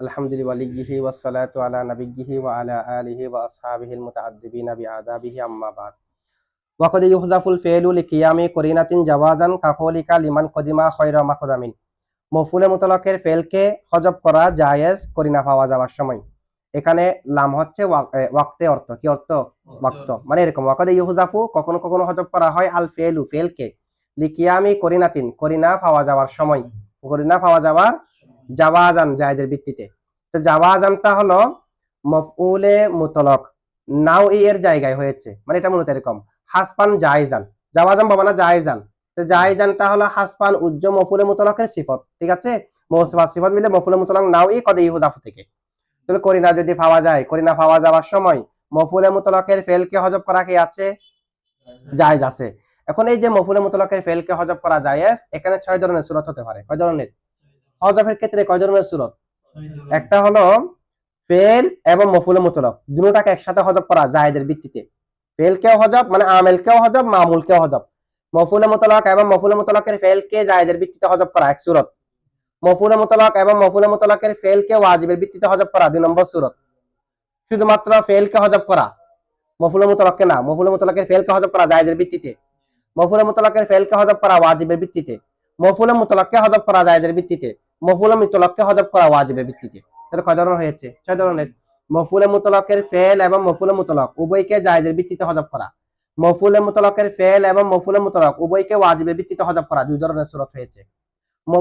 আলহামদুলিল্লাহ ওয়ালিগিহি ওয়াসসালাতু আলা নাবিয়্যিহি ওয়া আলা আলিহি ওয়া আসহাবিহিল মুতাআদ্দিবিনা বিআদাবিহি আম্মা বাদ। ওয়াকাদ ইউহযাফুল ফি'লু লিকিয়ামি করিনাতিন জাওয়াজান কাকৌলিকা লিমান কদিমা খায়রা মাকদামিন। মফুলে মুতলাকের ফেলকে হজব করা জায়েজ করিনা পাওয়া যাওয়ার সময়। এখানে লাম হচ্ছে ওয়াক- ওয়াক্তে অর্থ। কি অর্থ? ওয়াক্ত। মানে এরকম ওয়াকাদ ইউহযাফু কখনো কখনো হজব করা হয় আল ফেলু ফেলকে। লিকিয়ামি করিনাতিন করিনা পাওয়া যাওয়ার সময়। করিনা পাওয়া যাওয়ার জাওয়াজান জায়েজের ভিত্তিতে। তো জাওয়াজানটা হলো মফউলে মুতলক নাও এর জায়গায় হয়েছে। মানে এটা মূলত এরকম হাসপান জায়জান। জাওয়াজান বাবা না, জায়জান। তো জায়জানটা হলো হাসপান উজ্জ মফুলে মুতলকের সিফত, ঠিক আছে? মৌসুমা সিফত মিলে মফুলে মুতলক নাও ই কদে ইহুদাফু থেকে। তাহলে করিনা যদি পাওয়া যায়, করিনা পাওয়া যাওয়ার সময় মফুলে মুতলকের ফেলকে হজব করা কি আছে? জায়েজ আছে। এখন এই যে মফুলে মুতলকের ফেলকে হজব করা জায়েজ, এখানে ছয় ধরনের সুরত হতে পারে। কয় ধরনের? হজবের ক্ষেত্রে কয় ধরনের সুরত? একটা হলো ফেল এবং মফুলে মুতলক। দুটাকে একসাথে হজব করা জায়েজের ভিত্তিতে। ফেলকেও হজব মানে আমেলকেও হজব মামুলকেও হজব মফুলে মুতলক এবং মফুলে মুতলকের ফেলকে জায়েজের ভিত্তিতে হজব করা এক সুরত। মফুলে মুতলক এবং মফুলে মুতলকের ফেলকে ওয়াজিবের ভিত্তিতে হজব করা দুই নম্বর সুরত। শুধুমাত্র ফেলকে হজব করা মফুলে মুতলককে না মফুলে মুতলকের ফেলকে হজব করা জায়েজের ভিত্তিতে। মফুলে মুতলকের ফেলকে হজব করা ওয়াজিবের ভিত্তিতে। মফুলে মুতলককে হজব করা জায়েজের ভিত্তিতে। মফুলে মুতলককে হজব করা ওয়াজিবের ভিত্তিতে। তাহলে কয় ধরনের হয়েছে? ছয় ধরনের। মফুলে মুতলকের ফেল এবং মফুলে মুতলক উভয়কে জায়েজের ভিত্তিতে হজব করা। মফুলে মুতলকের ফেল এবং মফুলে মুতলক উভয়কে ওয়াজিবের ভিত্তিতে হজব করা। দুই ধরনের সুরত হয়েছে।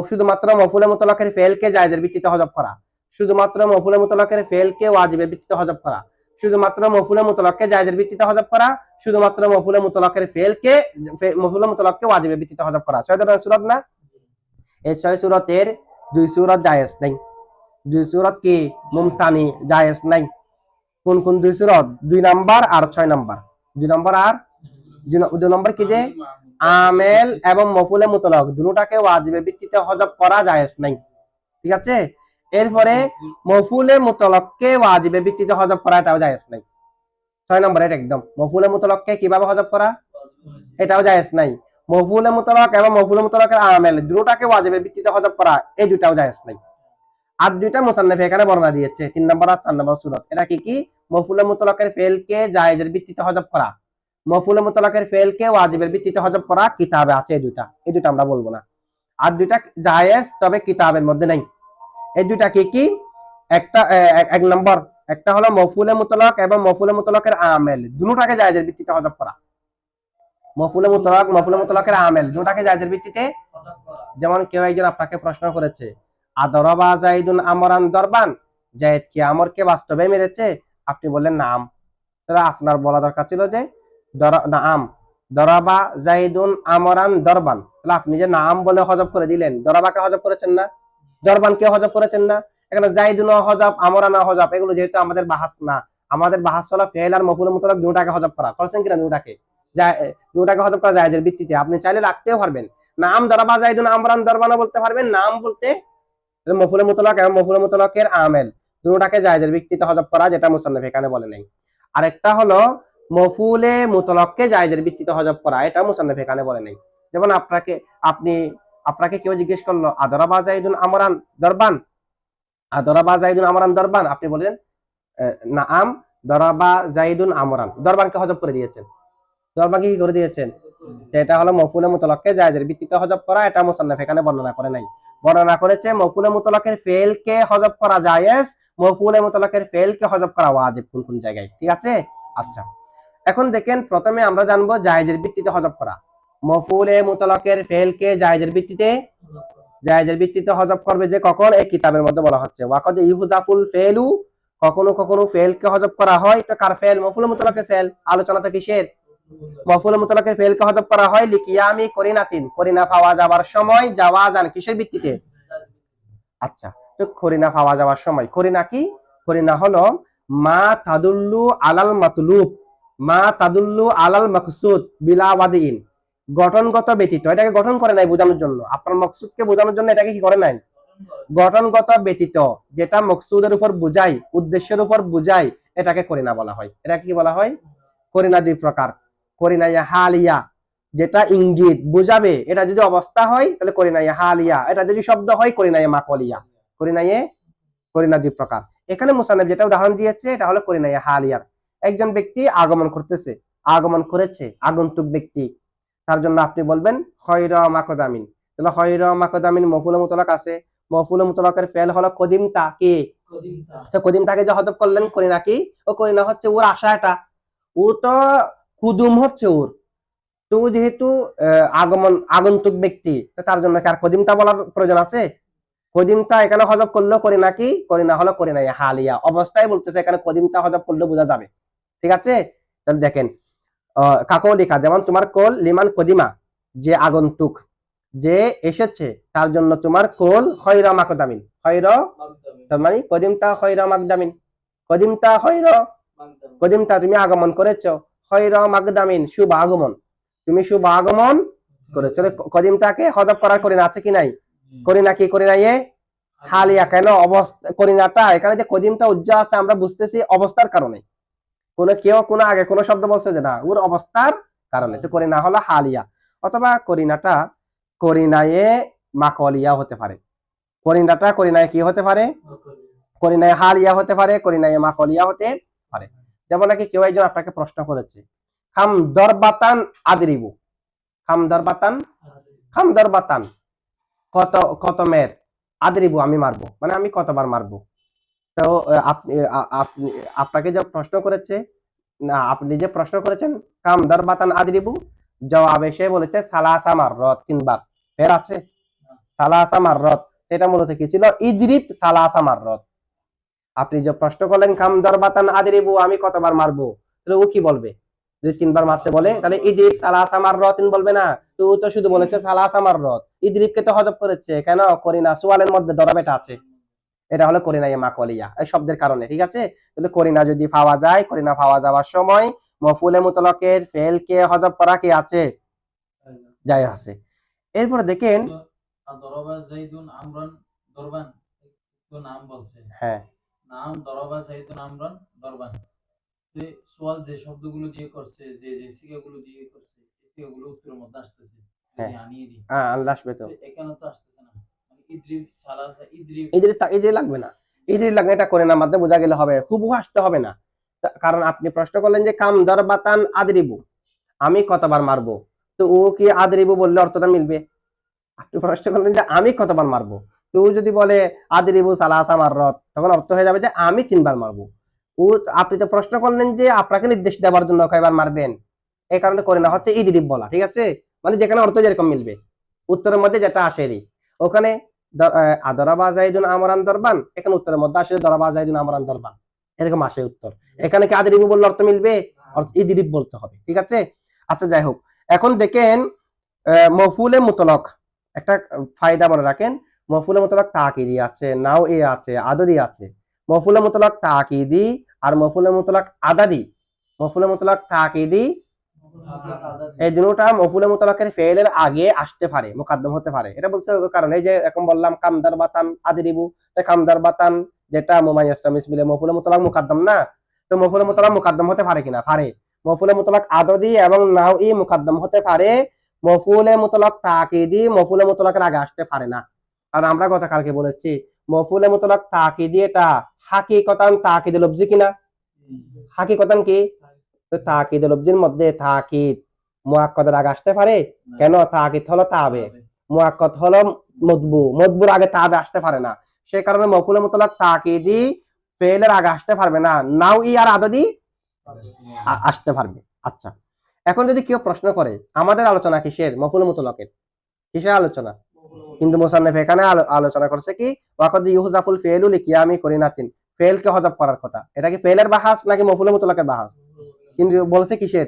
শুধুমাত্র মফুলে মুতলকের ফেলকে জায়েজের ভিত্তিতে হজব করা। শুধুমাত্র মফুলে মুতলকের ফেলকে ওয়াজিবের ভিত্তিতে হজব করা। শুধুমাত্র মফুলে মুতলককে জায়েজের ভিত্তিতে হজব করা। শুধুমাত্র মফুলে মুতলকের ফেলকে মফুলে মুতলককে ওয়াজিবের ভিত্তিতে হজব করা। ছয় ধরনের সুরত না? এই ছয় সুরতের দুই সুরত জায়েজ নেই। দুই সুরত কি মুমতানি জায়েজ নাই? কোন কোন দুই সুরত? দুই নাম্বার আর ছয় নাম্বার। দুই নাম্বার আর? দুই নম্বর কি যে? আমেল এবং মফুলে মুতলক। দুটাকে ওয়াজিবের ভিত্তিতে হজব করা জায়েজ নাই। ঠিক আছে? এরপরে মফুলে মুতলককে ওয়াজিবের ভিত্তিতে হজব করা, এটাও জায়েজ নাই। ছয় নম্বর, এটা একদম। মফুলে মুতলককে কীভাবে হজব করা? এটাও জায়েজ নাই। মফুলে মুতলক এবং মফুলে মুতলকের আমেল। দুটাকে ওয়াজিবের ভিত্তিতে হজব করা, এই দুটাও জায়েজ নাই। আর দুইটা মুসান্নফ এখানে বর্ণনা দিয়েছে, তিন নম্বর আর চার নম্বর সুরত। এটা কি কি? মফুলে মুতলকের ফেলকে জায়েজের ভিত্তিতে হজব করা। মফুলে মুতলকের ফেলকে ওয়াজিবের ভিত্তিতে হজব করা, কিতাবে আছে এই দুইটা। এই দুইটা আমরা বলব না। আর দুইটা জায়েজ, তবে কিতাবের মধ্যে নাই। এই দুইটা কি কি? একটা এক- এক নম্বর, একটা হলো মফুলে মুতলক এবং মফুলে মুতলকের আমেল। দুটাকে জায়েজের ভিত্তিতে হজব করা। মফুলে মুতলক মফুলে মুতলকের আমেল দুটাকে জায়েজের ভিত্তিতে যেমন কেউ একজন আপনাকে প্রশ্ন করেছে আদরবা জাইদুন আমরান দরবান? জায়েদ কি আমরকে বাস্তবে মেরেছে? আপনি বললেন নাম। তাহলে আপনার বলা দরকার ছিল যে দর- নাম। দরাবা জাইদুন আমরান দরবান। তাহলে আপনি যে নাম বলে হজব করে দিলেন দরাবাকে হজব করেছেন না? দরবানকে হজব করেছেন না? এখানে জাইদুন হজব আমরান হজব এগুলো যেহেতু আমাদের বাহাস না আমাদের বাহাস হলো ফেল আর মফুল মুতলক দুটাকে হজব করা। করেছেন কিনা দুটাকে? আমরান যেমন আপনাকে, আপনি, আপনাকে কেউ জিজ্ঞেস করল আদরাবা আমরান দরবান? আদরাবা আমরান দরবান? আপনি বললেন নাম দরাবা আমরান দরবানকে হজব করে দিয়েছেন। দরবানকে কি করে দিয়েছেন। যে এটা হলো মফুলে মুতলককে জায়েজের ভিত্তিতে হজব করা, এটা মুসান্নফ এখানে বর্ণনা করে নাই। বর্ণনা করেছে মফুলে মুতলকের ফেলকে হজব করা জায়েজ মফুলে মুতলকের ফেলকে হজব করা ওয়াজিব কোন কোন জায়গায়, ঠিক আছে? আচ্ছা এখন দেখেন প্রথমে আমরা জানব জায়েজের ভিত্তিতে হজব করা। মফুলে মুতলকের ফেলকে জায়েজের ভিত্তিতে জায়েজের ভিত্তিতে হজব করবে যে কখন? এই কিতাবের মধ্যে বলা হচ্ছে, ওয়াকদ ইহুজাফুল ফেলু, কখনো কখনো ফেলকে হজব করা হয়। তো কার ফেল? মফুলে মুতলকের ফেল। আলোচনা তো কিসের? মফুল মুতলাকের ফেলকে হজব করা হয়, লিকিয়ামি করিনাতিন। করিনা পাওয়া যাবার সময় যাওয়া যান কিসের ভিত্তিতে? আচ্ছা তো করিনা পাওয়া যাওয়ার সময়। করিনা কি? করিনা হলো মা তাদুল্লু আলাল মাতলুব, মা তাদুল্লু আলাল মকসুদ বিলাওয়াদিন। গঠনগত ব্যতীত, এটাকে গঠন করে নাই বোঝানোর জন্য। আপনার মকসুদকে বোঝানোর জন্য এটাকে কি করে নাই? গঠনগত ব্যতীত, যেটা মকসুদের উপর বুঝাই উদ্দেশ্যের উপর বুঝাই এটাকে করিনা বলা হয়। এটাকে কি বলা হয়? করিনা দুই প্রকার। করিনা ইয়া হালিয়া যেটা ইঙ্গিত বুঝাবে? এটা যদি অবস্থা হয় তাহলে করিনা ইয়া হালিয়া এটা যদি শব্দ হয় করিনা ইয়া মাকলিয়া। করিনা ইয়ে করিনা দুই প্রকার। এখানে মুসান্নফ যেটা উদাহরণ দিয়েছে এটা হলো করিনা হালিয়ার। একজন ব্যক্তি আগমন করতেছে আগমন করেছে আগন্তুক ব্যক্তি। তার জন্য আপনি বলবেন খয়র মাকদামিন। তাহলে খয়র মাকদামিন মফুল মুতলাক আছে। মফুল মুতলাকের ফেল হলো কদিমটা কি? কদিমতা তো কদিমটাকে যে হজব করলেন করিনা কি? ও করিনা হচ্ছে ওর আশা এটা। ও তো কুদুম হচ্ছে ওর। তো যেহেতু আগমন আগন্তুক ব্যক্তি তার জন্য আর কদিমটা বলার প্রয়োজন আছে? কদিমটা এখানে হজব করলেও করি না কি? করি না হলো করি না হালিয়া অবস্থায় বলতেছে এখানে কদিমটা হজব করলে বোঝা যাবে। ঠিক আছে? তাহলে দেখেন কাকও লেখা যেমন তোমার কোল লিমান কদিমা যে আগন্তুক যে এসেছে তার জন্য তোমার কোল খয়রা মাকদামিন। তার মানে কদিমটা খয়রা মাকদামিন। কদিমটা মাকদামি কদিমটা তুমি আগমন করেছ। খয়রা মাকদামিন শুভ আগমন। তুমি শুভ আগমন তাহলে কদিমটাকে হজব করার করি না আছে কি নাই? করি না কি করি না ইয়ে? হালিয়া। কেন অবস্থা করিনাটা? এখানে যে কদিমটা উজ্জ্বল আছে আমরা বুঝতেছি অবস্থার কারণে। কোন কেউ কোনো আগে কোনো শব্দ বলছে যে না ওর অবস্থার কারণে। তো করিনা হলো হালিয়া। অথবা করিনাটা করিনায়ে মাকলিয়া হতে পারে। করিনাটা করিনায় কি হতে পারে? করিনায় হালিয়া হতে পারে করিনায় মাকলিয়া হতে পারে। যেমন নাকি কেউ একজন আপনাকে প্রশ্ন করেছে, খাম দরবাতান আদরিবু। খাম দরবাতান খাম দরবাতান কত কত মেয়ের? আদরিবু, আমি মারবো। মানে আমি কতবার মারবো? তো আপনি আপনি, আপনাকে যে প্রশ্ন করেছে, না, আপনি যে প্রশ্ন করেছেন কাম দরবাতান আদরিবু, জবাবে সে বলেছে, সালাসা মাররত তিনবার। ফের আছে? সালাসা মাররত এটা মূলত কি ছিল? ইদরিব সালাসা মাররত আপনি যে প্রশ্ন করলেন কাম দরবাতান আদরিবু আমি কতবার মারবো? তাহলে ও কি বলবে? যদি তিনবার মারতে বলে তাহলে ইদরিব সালাসা মাররতিন বলবে না। তো ও তো শুধু বলেছে সালাসা মাররত ইদরিবকে তো হজব করেছে। কেন? করি না। সোয়ালের মধ্যে দরবেটা আছে। এটা হলো করিনা ইয়া মাকলিয়া এই শব্দের কারণে ঠিক আছে? তাহলে করিনা যদি পাওয়া যায় করিনা পাওয়া যাওয়ার সময় মফুলে মুতলকের ফেলকে হজব করা কি আছে? যাই আছে। এরপরে দেখেন দরবা জাইদুন আমরান দরবান তো নাম বলছে। হ্যাঁ। নাম দরবা আমরান দরবান সোয়াল যে শব্দগুলো দিয়ে করছে যে যে দিয়ে করছে এই উত্তরের মধ্যে আসতেছে। আনিয়ে দিই। আহ, আল্লাহ আসবে তো। তো এখানে তো আসতেছে না। ইদ্রিব সালাসা ইদ্রিব ইদির ইদির লাগবে না। ইদির লাগবে এটা করে না মাধ্যমে বোঝা গেলে হবে। হুবহু আসতে হবে না। কারণ আপনি প্রশ্ন করলেন যে কাম দরবাতান আদরিবু। আমি কতবার মারবো? তো ও কি আদরিবু বললে অর্থটা মিলবে? আপনি প্রশ্ন করলেন যে আমি কতবার মারবো? ও যদি বলে, আদরিবু তখন অর্থ হয়ে যাবে যে, আমি তিনবার মারবো। ও, আপনি তো প্রশ্ন করলেন যে, আপনাকে নির্দেশ দেওয়ার জন্য কয়বার মারবেন? এই কারণে করে না, হচ্ছে ইদিরিব বলা, ঠিক আছে? মানে যেখানে অর্থ যেরকম মিলবে, উত্তরের মধ্যে যেটা আসেরই। ওখানে আমরান দরবান, এখানে উত্তরের মধ্যে আসলে আমরান দরবান, এরকম আসে উত্তর। এখানে কি বললে অর্থ মিলবে? ইদিরিব বলতে হবে, ঠিক আছে? আচ্ছা যাই হোক, এখন দেখেন মফুলে মুতলক, একটা ফায়দা মনে রাখেন মফুলে মুতলক তাকিদি আছে নাও এ আছে আদদি আছে মফুলে মুতলক তাকিদি আর মফুলে মুতলক আদাদি মফুলে মুতলক তাকিদি এই দুটোটা মফুলে মুতলাকের ফেলের আগে আসতে পারে মুকাদ্দম হতে পারে এটা বলছে কারণে যে এখন বললাম কামদার বাতান আদিরিবু তো কামদার বাতান যেটা মুমাইয়াস্তাম ইসমিলে মফুলে মুতলাক মুকাদ্দম না তো মফুলে মুতলাক মুকাদ্দম হতে পারে কিনা পারে মফুলে মুতলাক আদদি এবং নাও ই মুকাদ্দম হতে পারে মফুলে মুতলাক তাকিদি মফুলে মুতলাকের আগে আসতে পারে না আর আমরা গতকালকে বলেছি মফুলে মুতলাক তাকিদি এটা হাকিকতান তাকিদি লব্জি কিনা? হাকিকতান কি? তো তাকিদ লব্জির মধ্যে তাকিদ মুয়াক্কাদের আগে আসতে পারে কেন? তাকিদ হলো তাবে। মুয়াক্কাদ হলো মদবু মদবুর আগে তাবে আসতে পারে না। সে কারণে মফুলের মফুলে মুতলাক তাকিদি ফেলের আগে আসতে পারবে না। নাও ই আর আদদি আসতে পারবে। আচ্ছা। এখন যদি কেউ প্রশ্ন করে আমাদের আলোচনা কিসের? মফুল মুতলকের। কিসের আলোচনা? কিন্তু মোসান্নেফ এখানে আলোচনা করছে কি, ওয়াকদ ইউহজাফুল ফেলু লিকিয়ামি করিনাতিন। ফেলকে হজব করার কথা। এটা কি ফেলের বাহাস নাকি মফুল মুতলকের বাহাস? কিন্তু বলছে কিসের?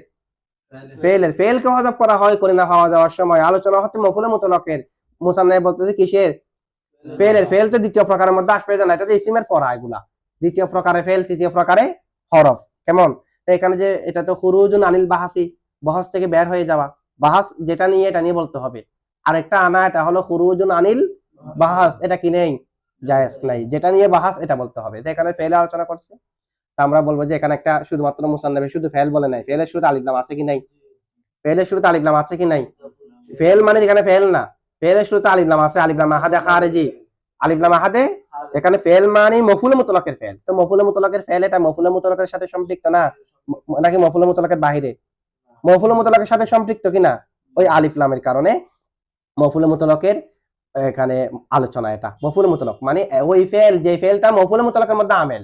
ফেলের। ফেলকে হজব করা হয় করিনা পাওয়া যাওয়ার সময়। আলোচনা হচ্ছে মফুল মুতলকের। মোসান্নেফ বলতেছে কিসের? ফেলের। ফেল তো দ্বিতীয় প্রকারের মধ্যে আসবে না এটা তো ইসিমের পড়া এগুলা। দ্বিতীয় প্রকারে ফেল, তৃতীয় প্রকারে হরফ। কেমন? তো এখানে যে, এটা তো খুরুজুন আনিল বাহাসি। বহাস থেকে বের হয়ে যাওয়া। বাহাস যেটা নিয়ে, এটা নিয়ে বলতে হবে। আরেকটা আনা, এটা হলো খুরুজুন আনিল বাহাস, এটা কি নেই জায়েজ নাই। যেটা নিয়ে বাহাস, এটা বলতে হবে। এখানে ফেলে আলোচনা করছে। আমরা বলব যে এখানে একটা শুধুমাত্র মুসান্নবে শুধু ফেল বলে নাই। ফেলের শুরুতে আলিফলাম আছে কি নাই? ফেলের শুরুতে আলিফলাম আছে কি নাই? ফেল মানে যেখানে ফেল না। ফেলের শুরুতে আলিফলাম আছে আলিফলাম আহাদে খারেজি। আলিফলাম আহাদে, এখানে ফেল মানে মফুল মুতলাকের ফেল তো মফুল মুতলাকের ফেল এটা মফুল মুতলাকের সাথে সম্পৃক্ত না? নাকি মফুল মুতলাকের বাহিরে? মফুল মুতলাকের সাথে সম্পৃক্ত কিনা ওই আলিফ লামের কারণে। মফুল মুতলকের এখানে আলোচনা এটা। মফুল মুতলক মানে ওই ফেল যে ফেলটা মফুল মুতলকের মধ্যে আমেল।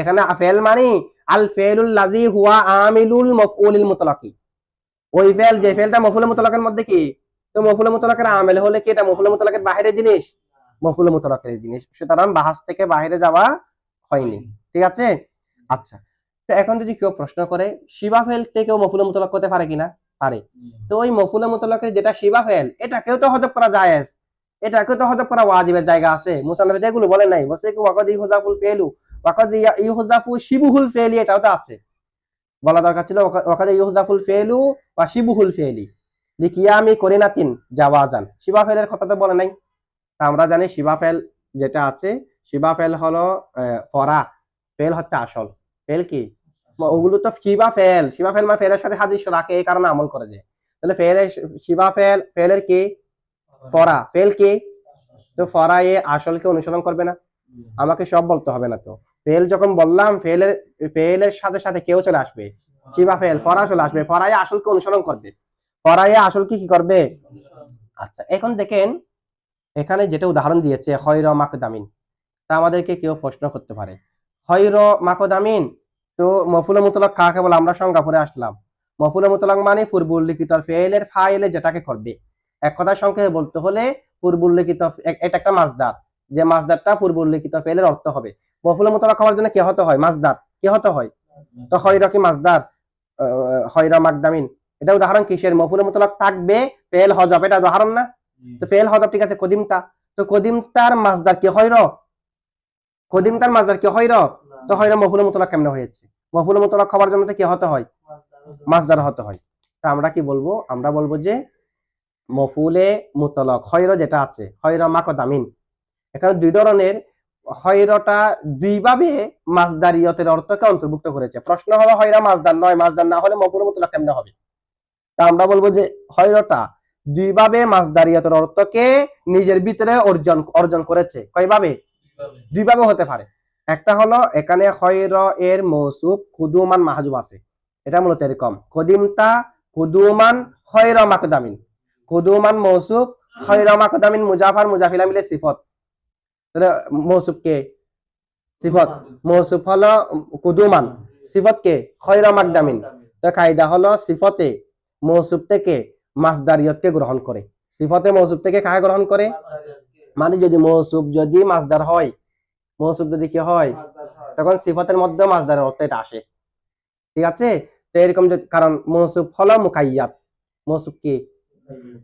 এখানে ফেল মানে আল ফেলুল লাজি হুয়া আমিলুল মফউলিল মুতলাকি। ওই ফেল যে ফেলটা মফুল মুতলকের মধ্যে কি? তো মফুল মুতলকের আমেল হলে কি এটা মফুল মুতলকের বাইরে জিনিস? মফুল মুতলকের জিনিস। সুতরাং বাহাস থেকে বাইরে যাওয়া হয়নি। ঠিক আছে? আচ্ছা। তো এখন যদি কেউ প্রশ্ন করে শিবা ফেল থেকেও মফুল মুতলক করতে পারে কিনা? পারে। তো ওই মফুল মুতলকের যেটা শিবা ফেল এটাকেও তো হজব করা জায়েজ। এটাকেও তো হজব করা ওয়াজিবের জায়গা আছে। মুসান্নফে এগুলো বলে নাই বসে ওয়াকাদ ইহুজাফুল ফেলু ওয়াকাদ ইহুজাফু শিবুহুল ফেলি এটাও তো আছে। বলা দরকার ছিল ওয়াকা- ওয়াকাদ ইহুজাফুল ফেলু বা শিবুহুল ফেলি। লিকিয়ামি করিনাতিন জাওয়াজান। শিবা ফেলের কথা তো বলে নাই। তা আমরা জানি শিবা ফেল যেটা আছে শিবা ফেল হলো ফরা। ফেল হচ্ছে আসল। ফেল কি? ওগুলো তো শিবা ফেল শিবা ফেল মানে ফেলের সাথে হাদিস রাখে এই কারণে আমল করে যায় তাহলে ফেলের শিবা ফেল, ফেলের কি? ফরা। ফেল কি? তো ফরা এ আসলকে অনুসরণ করবে না। আমাকে সব বলতে হবে না তো। ফেল যখন বললাম, ফেলের ফেলের সাথে সাথে কেউ চলে আসবে? শিবা ফেল, ফরা চলে আসবে। ফরাই আসলকে অনুসরণ করবে। ফরাই আসলকে কি কি করবে? আচ্ছা এখন দেখেন, এখানে যেটা উদাহরণ দিয়েছে হয়র মাকদামিন। তা আমাদেরকে কেউ প্রশ্ন করতে পারে। হয়র মাকদামিন তো মফুল মুতলাক কাকে বলে? আমরা সংজ্ঞা পরে আসলাম। মফুল মুতলাক মানে পূর্ব উল্লিখিত ফেলের ফাইলে যেটাকে করবে। এক কথা সংক্ষেপে বলতে হলে পূর্ব উল্লিখিত এটা একটা মাসদার। যে মাসদারটা পূর্ব উল্লিখিত ফেলের অর্থ হবে। মফুল মুতলাক হওয়ার জন্য কি হতে হয়? মাসদার। কি হতে হয়? তো হয়রা কি মাসদার? হয়রা মাকদামিন। এটা উদাহরণ কিসের? মফুল মুতলাক থাকবে ফেল হজব। এটা উদাহরণ না? তো ফেল হজব ঠিক আছে কদিমতা। তো কদিমতার মাসদার কি হয়র কদিমতার মাসদার কি হয়র তো হয়র মফুল মুতলাক কেমনে হয়েছে মফুল মুতলাক হওয়ার জন্য কি হতে হয়? মাসদার হতে হয়। তা আমরা কি বলব? আমরা বলব যে মফুলে মুতলক হয়র যেটা আছে হয়র মাকদামিন। এখানে দুই ধরনের হয়রটা দুইভাবে মাসদারিয়তের অর্থকে অন্তর্ভুক্ত করেছে। প্রশ্ন হলো হয়রা মাছদার নয় মাসদার না হলে মফুল মুতলক কেমনে হবে? তা আমরা বলব যে হয়রটা দুইভাবে মাসদারিয়তের অর্থকে নিজের ভিতরে অর্জন অর্জন করেছে। কয়ভাবে? দুইভাবে হতে পারে। একটা হলো, এখানে হয়র এর মৌসুফ কুদুমান মাহজুব আছে। এটা মূলত এরকম কদিমতা কুদুমান হয়র মাকদামিন। কুদুমান মৌসুফ হয়র মাকদামিন মুজাফার মুজাফিলা মিলে সিফত। মৌসুফ কে? সিফত। মৌসুফ হলো কুদুমান। সিফত কে? হয়র মাকদামিন। তো কায়দা হলো, সিফতে মৌসুফ থেকে মাসদারিয়তকে গ্রহণ করে। সিফতে মৌসুফ থেকে কাকে গ্রহণ করে? মানে যদি মৌসুফ যদি মাসদার হয় মৌসুফ যদি কি হয় তখন সিফতের মধ্যে মাসদারের অর্থ এটা আসে। ঠিক আছে? তো এরকম কারণ মৌসুফ হলো মুকাইয়াত মৌসুফ কি?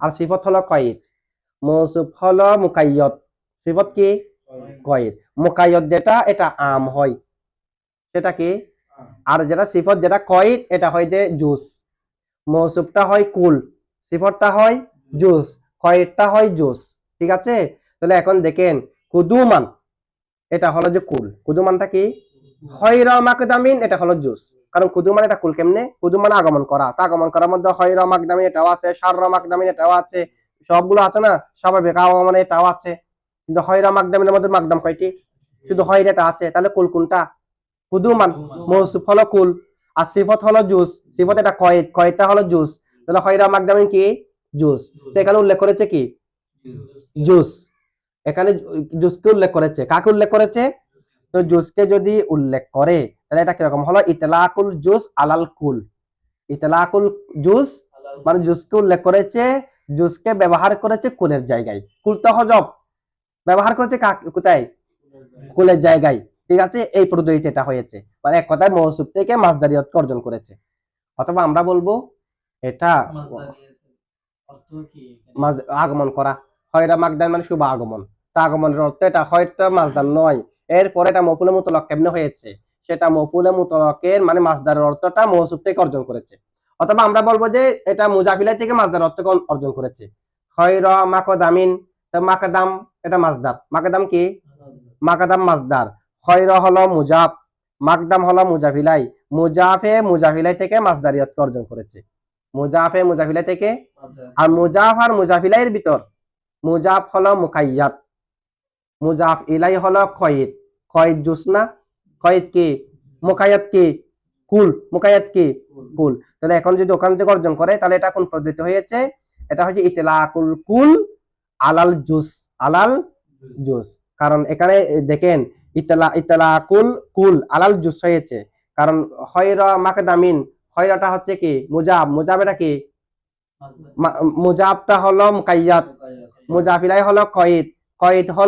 আর সিফত হলো কয়েদ। মৌসুফ হলো মুকাইয়ত সিফত কি? কয়েদ। মুকাইয়ত যেটা এটা আম হয়। সেটা কি? আর যেটা সিফত যেটা কয়েদ এটা হয় যে জুস। মৌসুফটা হয় কুল। সিফতটা হয় জুস। কয়েদটা হয় জুস। ঠিক আছে? তাহলে এখন দেখেন কুদুমান এটা হলো যে কুল। কুদুমানটা কি? হয়রা মাকদামিন এটা হলো জুস। কারণ কুদুমান এটা কুল কেমনে? কুদুমান আগমন করা। তা আগমন করার মধ্যে হয়রা মাকদামিন এটাও আছে। সাররা মাকদামিন এটাও আছে। সবগুলো আছে না? স্বাভাবিক আগমন এটাও আছে। কিন্তু হয়রা মাকদামিনের মধ্যে মাকদাম কয়টি? শুধু হয়রা এটা আছে। তাহলে কুল কোনটা? কুদুমান। মৌসুফ হলো কুল। আর সিফত হলো জুস। সিফত এটা কয়েদ কয়েদটা হলো জুস? তাহলে হয়রা মাকদামিন কি? জুস। তো এখানে উল্লেখ করেছে কি? জুস। এখানে জুসকে উল্লেখ করেছে। কাকে উল্লেখ করেছে? তো জুসকে যদি উল্লেখ করে তাহলে এটা কীরকম? হলো ইতলাকুল জুস আলাল কুল। ইতলাকুল জুস মানে জুসকে উল্লেখ করেছে জুসকে ব্যবহার করেছে কুলের জায়গায়। কুল তো হজব। ব্যবহার করেছে কাক- কোথায়? কুলের জায়গায়। ঠিক আছে? এই পদ্ধতিতে এটা হয়েছে। মানে এক কথায় মৌসুফ থেকে মাসদারিয়তকে অর্জন করেছে। অথবা আমরা বলব এটা আগমন করা। হয়রা মাকদান মানে শুভ আগমন। তা আগমনের অর্থ এটা হয়তো মাসদার নয়। এরপর এটা মফুলে মুতলক কেমনে হয়েছে? সেটা মফুলে মুতলকের মানে মাসদারের অর্থটা মৌসুফ থেকে অর্জন করেছে। অথবা আমরা বলব যে এটা মুজাফিলাই থেকে মাসদার অর্থকে অন- অর্জন করেছে। হয়রা মাকদামিন মাকাদাম এটা মাসদার মাকাদাম কি? মাকাদাম মাসদার হয়রা হলো মুজাফ। মাকদাম হলো মুজাফিলাই। মুজাফে মুজাফিলাই থেকে মাসদারিয়তকে অর্জন করেছে। মুজাফে মুজাফিলাই থেকে? আর মুজাফ আর মুজাফিলাইয়ের ভিতর মুজাফ হলো মুকাইয়াত। মুজাফ ইলাই হলো খয়েদ কয়েদ জুস না? কয়েদ কি? মুকায়াত কি? কুল। মুকায়াত কি? কুল। তাহলে এখন যদি ওখান থেকে অর্জন করে তাহলে এটা কোন পদ্ধতি হয়েছে? এটা হচ্ছে ইতলাকুল কুল আলাল জুস। আলাল জুস। কারণ এখানে দেখেন ইতলা ইতলাকুল কুল আলাল জুস হয়েছে। কারণ হয়রা মাকদামিন হয়রাটা হচ্ছে কি? মুজাব। মুজাব এটা কি মুজাবটা হলো মুকাইয়াত। মুজাফিলাই হলো কয়েদ। কয়েদ হলো